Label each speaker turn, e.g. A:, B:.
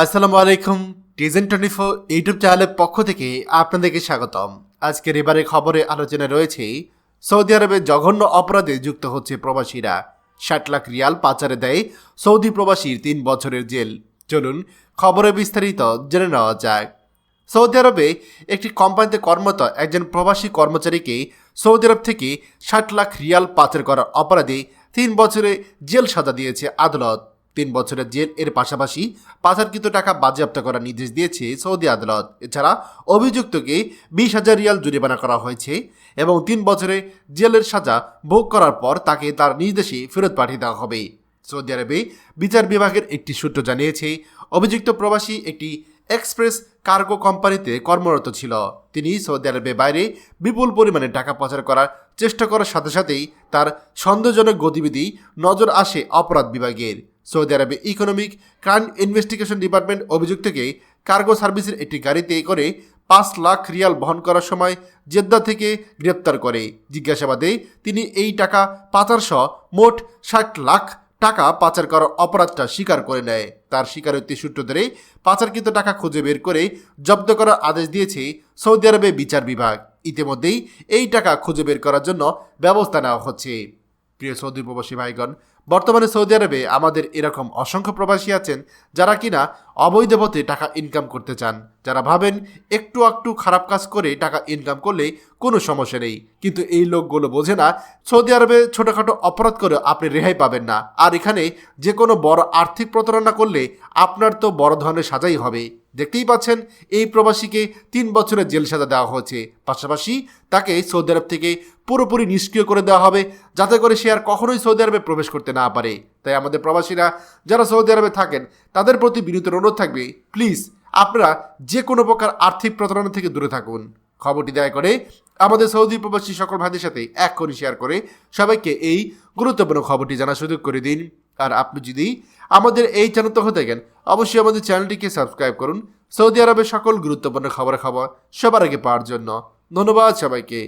A: আসসালামু আলাইকুম টিজেন twenty four YouTube চ্যানেলের পক্ষ থেকে আপনাদেরকে স্বাগতম। আজকের এবারে খবরে আলোচনা রয়েছে, সৌদি আরবে জঘন্য অপরাধে যুক্ত হচ্ছে প্রবাসীরা। ষাট লাখ রিয়াল পাচারে দেয় সৌদি প্রবাসীর তিন বছরের জেল। চলুন খবরে বিস্তারিত জেনে নেওয়া যাক। সৌদি আরবে একটি কোম্পানিতে কর্মরত একজন প্রবাসী কর্মচারীকে সৌদি আরব থেকে ষাট লাখ রিয়াল পাচার করার অপরাধে তিন বছরে জেল সাজা দিয়েছে আদালত। তিন বছরের জেল এর পাশাপাশি পাচারকৃত টাকা বাজেয়াপ্ত করার নির্দেশ দিয়েছে সৌদি আদালত। এছাড়া অভিযুক্তকে বিশ হাজার রিয়াল জরিমানা করা হয়েছে এবং তিন বছরে জেলের সাজা ভোগ করার পর তাকে তার নির্দেশে ফেরত পাঠিয়ে দেওয়া হবে। সৌদি আরবে বিচার বিভাগের একটি সূত্র জানিয়েছে, অভিযুক্ত প্রবাসী একটি এক্সপ্রেস কার্গো কোম্পানিতে কর্মরত ছিল। তিনি সৌদি আরবের বাইরে বিপুল পরিমাণে টাকা পাচার করার চেষ্টা করার সাথে সাথেই তার সন্দেহজনক গতিবিধি নজর আসে অপরাধ বিভাগের। সৌদি আরবে ইকোনমিক ক্রাইম ইনভেস্টিগেশন ডিপার্টমেন্ট অভিযোগ থেকে কার্গো সার্ভিসের একটি গাড়িতে করে পাঁচ লাখ রিয়াল বহন করার সময় জেদ্দা থেকে গ্রেপ্তার করে। জিজ্ঞাসাবাদে তিনি এই টাকা পাচার সহ মোট ষাট লাখ টাকা পাচার করার অপরাধটা স্বীকার করে নেয়। তার স্বীকারোক্তি সূত্র ধরে পাচারকৃত টাকা খুঁজে বের করে জব্দ করার আদেশ দিয়েছে সৌদি আরবের বিচার বিভাগ। ইতিমধ্যেই এই টাকা খুঁজে বের করার জন্য ব্যবস্থা নেওয়া হচ্ছে। প্রিয় সৌদি প্রবাসী ভাইগণ বর্তমানে সৌদি আরবে আমাদের এরকম অসংখ্য প্রবাসী আছেন যারা কিনা অবৈধ পথে টাকা ইনকাম করতে চান। যারা ভাবেন একটু একটু খারাপ কাজ করে টাকা ইনকাম করলে কোনো সমস্যা নেই। কিন্তু এই লোকগুলো বোঝে না, সৌদি আরবে ছোটোখাটো অপরাধ করে আপনি রেহাই পাবেন না। আর এখানে যে কোনো বড় আর্থিক প্রতারণা করলে আপনার তো বড় ধরনের সাজাই হবে। দেখতেই পাচ্ছেন, এই প্রবাসীকে তিন বছরের জেল সাজা দেওয়া হয়েছে। পাশাপাশি তাকে সৌদি আরব থেকে পুরোপুরি নিষ্ক্রিয় করে দেওয়া হবে, যাতে করে সে আর কখনোই সৌদি আরবে প্রবেশ করতে না পারে। তাই আমাদের প্রবাসীরা, যারা সৌদি আরবে থাকেন, তাদের প্রতি বিনীত অনুরোধ থাকবে প্লিজ আপনারা যে কোনো প্রকার আর্থিক প্রতারণা থেকে দূরে থাকুন। খবরটি দয়া করে আমাদের সৌদি প্রবাসী সকল ভাইদের সাথে এক এক্ষুনি শেয়ার করে সবাইকে এই গুরুত্বপূর্ণ খবরটি জানার সুযোগ করে দিন। আর আপনি যদি আমাদের এই চ্যানেল তখন দেখেন, অবশ্যই আমাদের চ্যানেলটিকে সাবস্ক্রাইব করুন। সৌদি আরবের সকল গুরুত্বপূর্ণ খবর খাবার সবার আগে পাওয়ার জন্য। ধন্যবাদ সবাইকে।